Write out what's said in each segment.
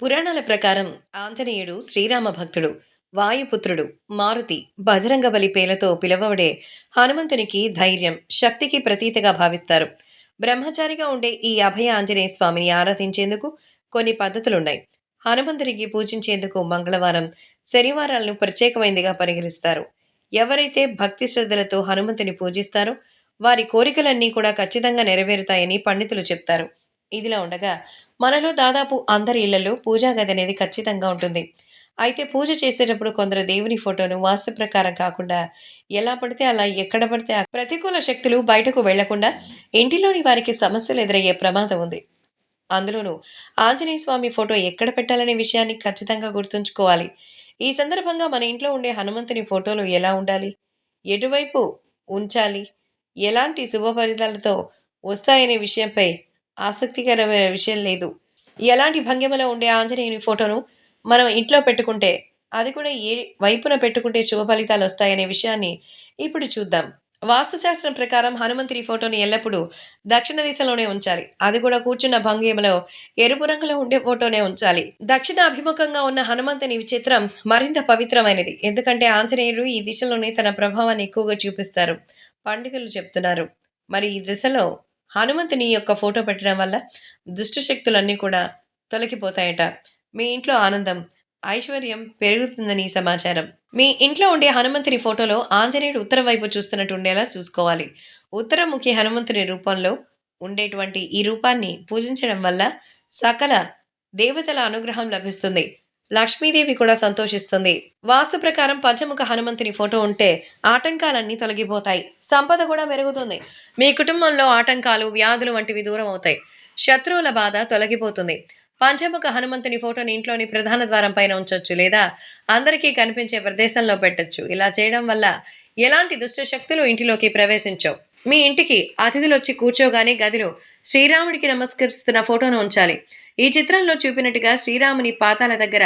పురాణాల ప్రకారం ఆంజనేయుడు శ్రీరామ భక్తుడు వాయుపుత్రుడు మారుతి బజరంగబలి పేలతో పిలువబడే హనుమంతునికి ధైర్యం శక్తికి ప్రతీతగా భావిస్తారు. బ్రహ్మచారిగా ఉండే ఈ అభయ ఆంజనేయ స్వామిని ఆరాధించేందుకు కొన్ని పద్ధతులున్నాయి. హనుమంతునికి పూజించేందుకు మంగళవారం శనివారాలను ప్రత్యేకమైనదిగా పరిగణిస్తారు. ఎవరైతే భక్తి శ్రద్ధలతో హనుమంతుని పూజిస్తారో వారి కోరికలన్నీ కూడా ఖచ్చితంగా నెరవేరుతాయని పండితులు చెప్తారు. ఇదిలా ఉండగా మనలో దాదాపు అందరి ఇళ్ళలో పూజా గది అనేది ఖచ్చితంగా ఉంటుంది. అయితే పూజ చేసేటప్పుడు కొందరు దేవుని ఫోటోను వాస్తు ప్రకారం కాకుండా ఎలా పడితే అలా ఎక్కడ పడితే ప్రతికూల శక్తులు బయటకు వెళ్ళకుండా ఇంటిలోని వారికి సమస్యలు ఎదురయ్యే ప్రమాదం ఉంది. అందులోనూ ఆంజనేయ స్వామి ఫోటో ఎక్కడ పెట్టాలనే విషయాన్ని ఖచ్చితంగా గుర్తుంచుకోవాలి. ఈ సందర్భంగా మన ఇంట్లో ఉండే హనుమంతుని ఫోటోలు ఎలా ఉండాలి? ఎటువైపు ఉంచాలి? ఎలాంటి శుభ ఫలితాలతో వస్తాయనే విషయంపై ఆసక్తికరమైన విషయం లేదు. ఎలాంటి భంగిమలో ఉండే ఆంజనేయుని ఫోటోను మనం ఇంట్లో పెట్టుకుంటే అది కూడా ఏ వైపున పెట్టుకుంటే శుభ ఫలితాలు వస్తాయనే విషయాన్ని ఇప్పుడు చూద్దాం. వాస్తుశాస్త్రం ప్రకారం హనుమంతుని ఫోటోని ఎల్లప్పుడూ దక్షిణ దిశలోనే ఉంచాలి. అది కూడా కూర్చున్న భంగిమలో ఎరుపు రంగులో ఉండే ఫోటోనే ఉంచాలి. దక్షిణ అభిముఖంగా ఉన్న హనుమంతుని చిత్రం మరింత పవిత్రమైనది. ఎందుకంటే ఆంజనేయుడు ఈ దిశలోనే తన ప్రభావాన్ని ఎక్కువగా చూపిస్తారు. పండితులు చెప్తున్నారు. మరి ఈ దిశలో హనుమంతుని యొక్క ఫోటో పెట్టడం వల్ల దుష్ట శక్తులన్నీ కూడా తొలగిపోతాయట. మీ ఇంట్లో ఆనందం ఐశ్వర్యం పెరుగుతుందని సమాచారం. మీ ఇంట్లో ఉండే హనుమంతుని ఫోటోలో ఆంజనేయుడు ఉత్తరం వైపు చూస్తున్నట్టు ఉండేలా చూసుకోవాలి. ఉత్తరముఖి హనుమంతుని రూపంలో ఉండేటువంటి ఈ రూపాన్ని పూజించడం వల్ల సకల దేవతల అనుగ్రహం లభిస్తుంది. లక్ష్మీదేవి కూడా సంతోషిస్తుంది. వాస్తు ప్రకారం పంచముఖ హనుమంతుని ఫోటో ఉంటే ఆటంకాలన్నీ తొలగిపోతాయి. సంపద కూడా పెరుగుతుంది. మీ కుటుంబంలో ఆటంకాలు వ్యాధులు వంటివి దూరం అవుతాయి. శత్రువుల బాధ తొలగిపోతుంది. పంచముఖ హనుమంతుని ఫోటోని ఇంట్లోని ప్రధాన ద్వారం పైన ఉంచవచ్చు లేదా అందరికీ కనిపించే ప్రదేశంలో పెట్టొచ్చు. ఇలా చేయడం వల్ల ఎలాంటి దుష్ట శక్తులు ఇంటిలోకి ప్రవేశించవు. మీ ఇంటికి అతిథులు వచ్చి కూర్చోగానే గదిలో శ్రీరాముడికి నమస్కరిస్తున్న ఫోటోను ఉంచాలి. ఈ చిత్రంలో చూపినట్టుగా శ్రీరాముని పాతాల దగ్గర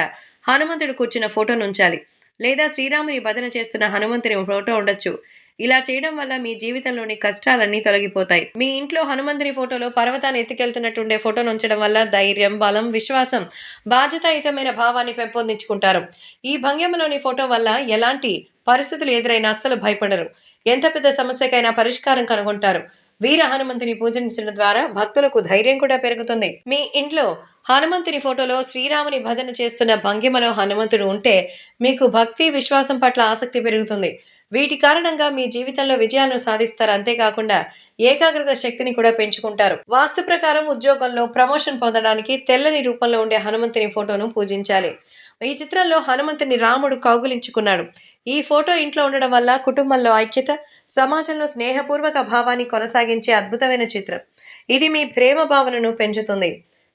హనుమంతుడు కూర్చున్న ఫోటోను ఉంచాలి లేదా శ్రీరాముని భజన చేస్తున్న హనుమంతుని ఫోటో ఉండొచ్చు. ఇలా చేయడం వల్ల మీ జీవితంలోని కష్టాలన్నీ తొలగిపోతాయి. మీ ఇంట్లో హనుమంతుని ఫోటోలో పర్వతాన్ని ఎత్తుకెళ్తున్నట్టుండే ఫోటోను ఉంచడం వల్ల ధైర్యం బలం విశ్వాసం బాధ్యతాయుతమైన భావాన్ని పెంపొందించుకుంటారు. ఈ భంగిమలోని ఫోటో వల్ల ఎలాంటి పరిస్థితులు ఎదురైనా అస్సలు భయపడరు. ఎంత పెద్ద సమస్యకైనా పరిష్కారం కనుగొంటారు. వీర హనుమంతుని పూజించడం ద్వారా భక్తులకు ధైర్యం కూడా పెరుగుతుంది. మీ ఇంట్లో హనుమంతుని ఫోటోలో శ్రీరాముని భజన చేస్తున్న భంగిమలో హనుమంతుడు ఉంటే మీకు భక్తి విశ్వాసం పట్ల ఆసక్తి పెరుగుతుంది. వీటి కారణంగా మీ జీవితంలో విజయాలను సాధిస్తారు. అంతేకాకుండా ఏకాగ్రత శక్తిని కూడా పెంచుకుంటారు. వాస్తు ప్రకారం ఉద్యోగంలో ప్రమోషన్ పొందడానికి తెల్లని రూపంలో ఉండే హనుమంతుని ఫోటోను పూజించాలి. ఈ చిత్రంలో హనుమంతుని రాముడు కౌగులించుకున్నాడు. ఈ ఫోటో ఇంట్లో ఉండడం వల్ల కుటుంబంలో ఐక్యత సమాజంలో స్నేహపూర్వక భావాన్ని కొనసాగించే అద్భుతమైన చిత్రం. ఇది మీ ప్రేమ భావనను పెంచుతుంది.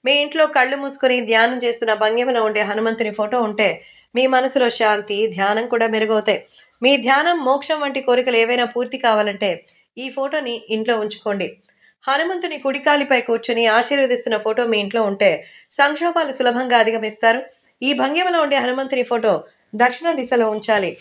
మీ ఇంట్లో కళ్ళు మూసుకొని ధ్యానం చేస్తున్న భంగిమలో ఉండే హనుమంతుని ఫోటో ఉంటే మీ మనసులో శాంతి ధ్యానం కూడా మెరుగవుతాయి. మీ ధ్యానం మోక్షం వంటి కోరికలు ఏవైనా పూర్తి కావాలంటే ఈ ఫోటోని ఇంట్లో ఉంచుకోండి. హనుమంతుని కుడికాలిపై కూర్చుని ఆశీర్వదిస్తున్న ఫోటో మీ ఇంట్లో ఉంటే సంక్షోభాలు సులభంగా అధిగమిస్తారు. ఈ భంగిమలో ఉండే హనుమంతుని ఫోటో దక్షిణ దిశలో ఉంచాలి.